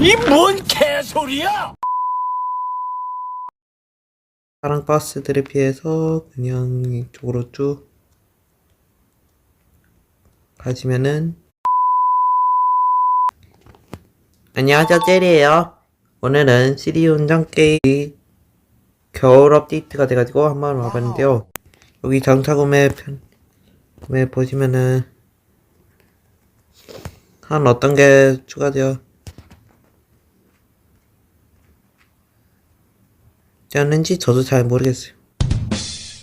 이 뭔 개소리야! 파랑 버스들에 비해서 그냥 이쪽으로 쭉 가시면은 안녕하세요 젤이에요 오늘은 시리 운전 게임 겨울 업데이트가 돼가지고 한번 와봤는데요 여기 장차 구매 편 구매 보시면은 한 어떤 게 추가되어 였는지 저도 잘 모르겠어요.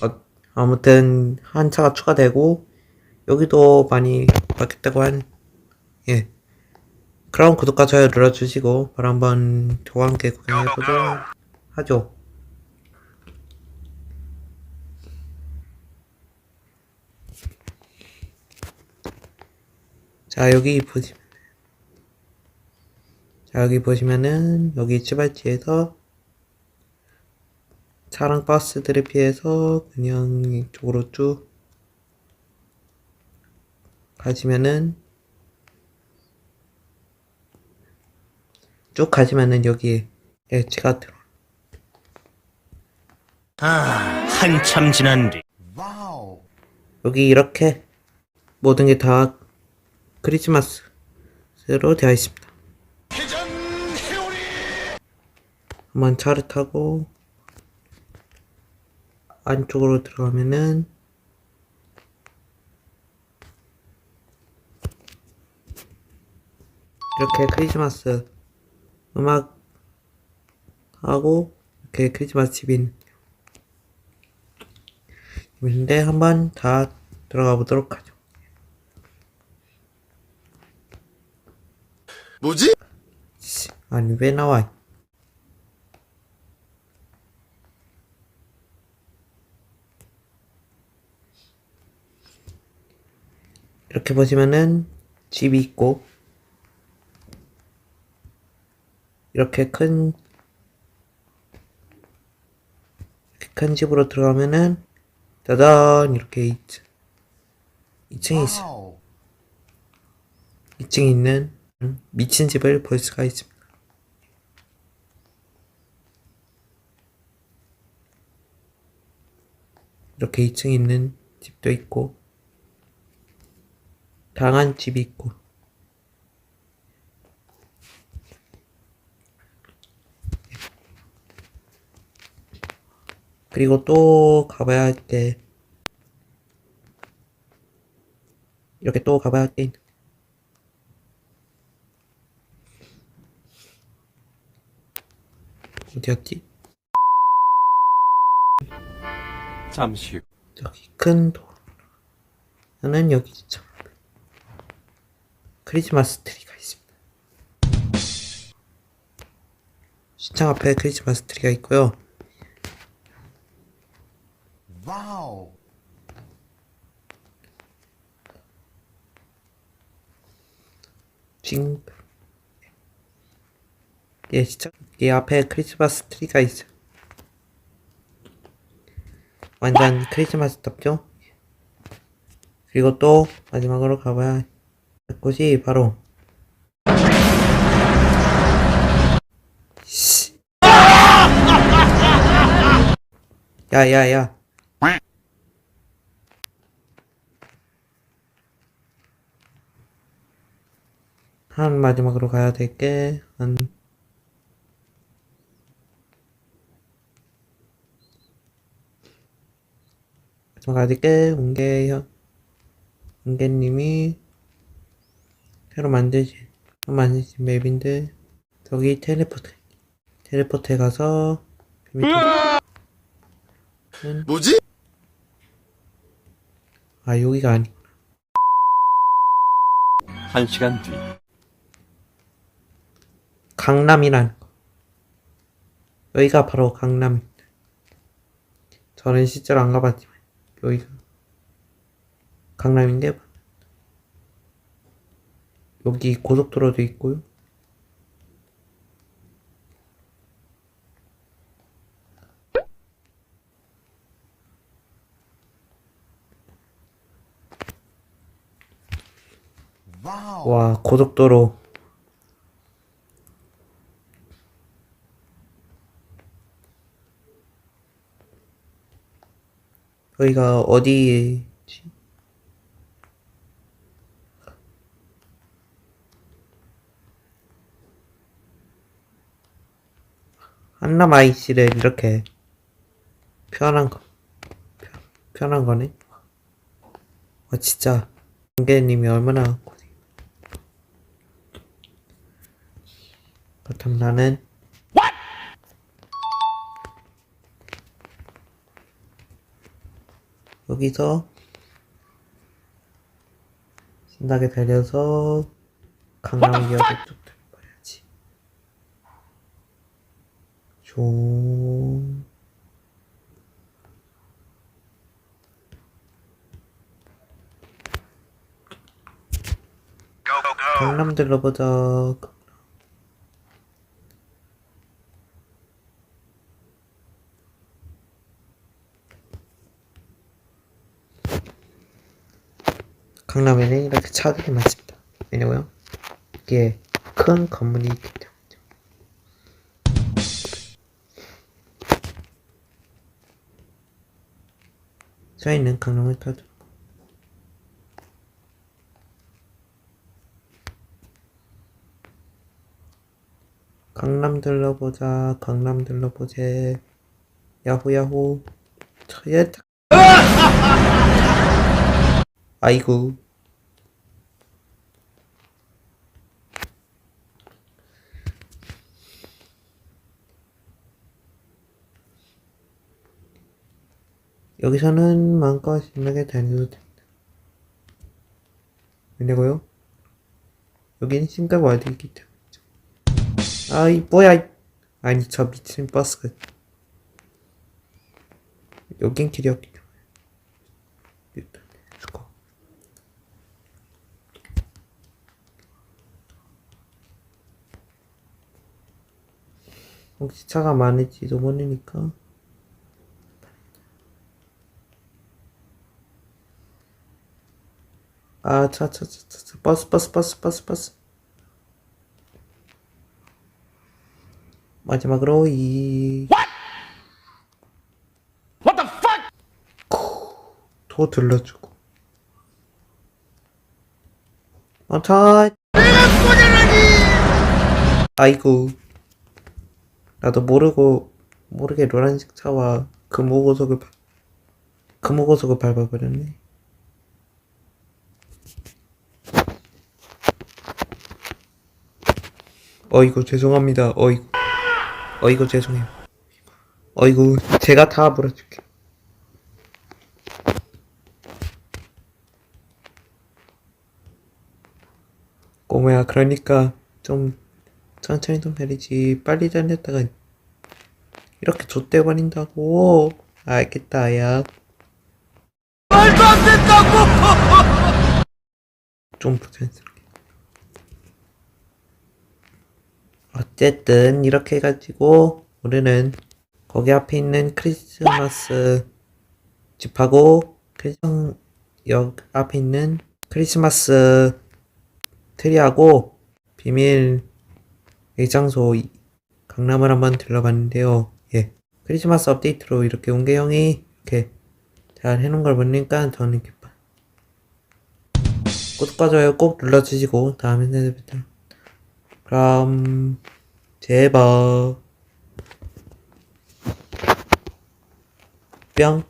어, 아무튼 한 차가 추가되고 여기도 많이 바뀌었다고 한 예. 그럼 구독과 좋아요 눌러주시고 바로 한번 저와 함께 구경해보도록 하죠. 자 여기 보시면 자 여기 보시면은 여기 출발지에서 차량 버스들에 비해서 그냥 이쪽으로 쭉 가시면은 쭉 가시면은 여기 엣지가 들어 아, 한참 지난 뒤. 여기 이렇게 모든 게 다 크리스마스로 되어 있습니다. 한번 차를 타고 안쪽으로 들어가면은 이렇게 크리스마스 음악 하고 이렇게 크리스마스 집인 있는데 한번 다 들어가 보도록 하죠. 뭐지? 씨, 아니 왜 나와? 이렇게 보시면은 집이 있고 이렇게 큰 이렇게 큰 집으로 들어가면은 짜잔! 이렇게 2층 2층에 있어. 2층에 있는 미친 집을 볼 수가 있습니다. 이렇게 2층에 있는 집도 있고 다양한 집이 있고 그리고 또 가봐야 할게 이렇게 또 가봐야 할게 있는 어디였지? 잠시 후. 저기 큰 도로는 여기 있죠. 크리스마스 트리가 있습니다. 시장 앞에 크리스마스 트리가 있고요. 와우. 징. 예, 시장 이 앞에 크리스마스 트리가 있어요. 완전 크리스마스답죠? 그리고 또 마지막으로 가봐야 할 곳이 바로 씨. 야야야 한 마지막으로 가야 될게 한 마지막 가야 될게 웅계형 웅계님이 새로 새로 만드신 맵인데 저기 텔레포트 텔레포트에 가서 그 뭐지? 아 여기가 아니 한 시간 뒤. 강남이라는 거. 여기가 바로 강남입니다. 저는 실제로 안 가봤지만 여기가 강남인데 여기 고속도로도 있고요. 와 고속도로 여기가 어디에? 지? 한남 IC를 이렇게 표현한 거, 표- 표현한 거네. 아, 진짜. 공개님이 얼마나 고생. 그렇다면 나는 여기서 신나게 달려서 강남역에 쭉 들어가야지. 좀 강남 들러보자. 강남에는 이렇게 차들이 많습니다. 왜냐고요? 이게 큰 건물이 있기 때문이 죠. 저희는 강남을 타죠. 강남 들러보자. 강남 들러보자. 야호야호. 저야 아이고. 여기서는 마음껏 신나게 다녀도 됩니다. 왜냐고요? 여기는 신가 와드이기 때문이죠. 아이, 뭐야, 이- 아니, 저 미친 버스가. 여긴 길이었기 때문에. 일단, 죽어. 혹시 차가 많을지도 모르니까. 아, 차, 차, 차, 차, 차. 버스, 버스, 버스, 버스, 버스. 마지막으로 이. What the fuck? 도 들러주고. 어, 차. 아이고. 나도 모르고, 모르게 노란색 차와 금호고속을, 밟- 금호고속을 밟아버렸네. 어이구, 죄송합니다. 어이구. 어이구, 죄송해요. 어이구, 제가 다 물어줄게. 꼬마야, 그러니까 좀 천천히 좀 내리지. 빨리 달렸다가 이렇게 좆대 버린다고. 알겠다, 야. 말도 안 된다고! 좀 부자연스럽게. 어쨌든 이렇게 해가지고 우리는 거기 앞에 있는 크리스마스 집하고 크리스역 앞에 있는 크리스마스 트리하고 비밀 예장소 이- 강남을 한번 들러봤는데요. 예. 크리스마스 업데이트로 이렇게 웅계 형이 이렇게 잘 해놓은 걸 보니까 저는 기뻐. 구독과 좋아요 꼭 눌러주시고 다음에 뵙겠습니다. 그럼 제발 뿅